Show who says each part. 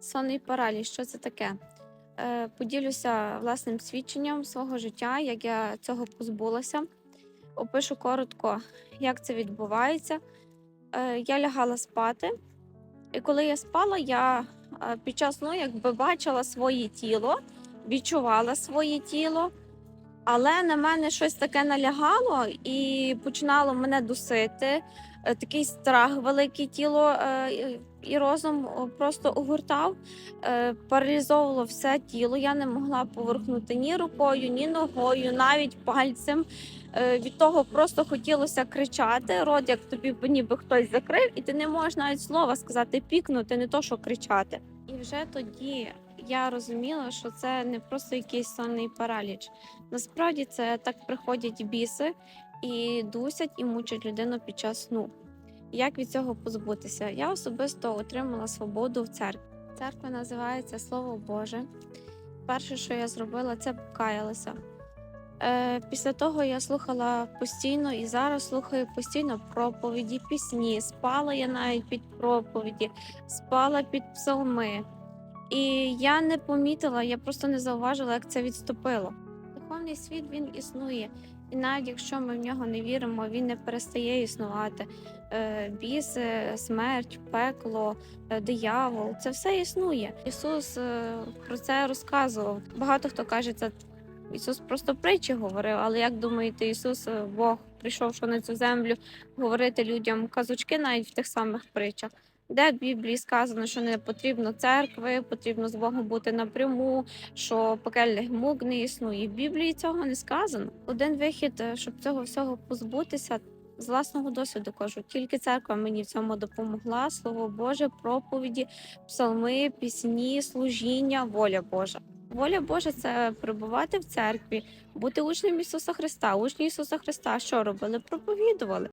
Speaker 1: Сонний параліч, що це таке? Е, Поділюся власним свідченням свого життя, як я цього позбулася. Опишу коротко, як це відбувається. Е, Я лягала спати, і коли я спала, я е, під час сну якби бачила своє тіло, відчувала своє тіло, але на мене щось таке налягало і починало мене дусити. Е, Такий страх великий тіло е, і- розум просто огортав, е, паралізовувало все тіло. Я не могла поверхнути ні рукою, ні ногою, навіть пальцем. Е, Від того просто хотілося кричати. Рот, як тобі ніби хтось закрив, і ти не можеш навіть слова сказати, пікнути, не то що кричати. І вже тоді я розуміла, що це не просто якийсь сонний параліч. Насправді це так приходять біси і дусять і мучать людину під час сну. Як від цього позбутися? Я особисто отримала свободу в церкві. Церква називається Слово Боже. Перше, що я зробила, це покаялася. Е, після того я слухала постійно і зараз слухаю постійно проповіді, пісні. Спала я навіть під проповіді, спала під псалми. І я не помітила, я просто не зауважила, як це відступило. Духовний світ він існує, і навіть якщо ми в нього не віримо, він не перестає існувати. Е, Біси, смерть, пекло, е, диявол це все існує. Ісус е, про це розказував. Багато хто каже, це Ісус просто притчі говорив. Але як думаєте, Ісус е, Бог прийшовши на цю землю говорити людям казочки навіть в тих самих притчах? Де в Біблії сказано, що не потрібно церкви, потрібно з Богом бути напряму, що пекельних мук не існує. В Біблії цього не сказано. Один вихід, е, щоб цього всього позбутися, з власного досвіду кажу, тільки церква мені в цьому допомогла. Слово Боже, проповіді, псалми, пісні, служіння, воля Божа. Воля Божа це перебувати в церкві, бути учнем Ісуса Христа. Учні Ісуса Христа що робили? Проповідували.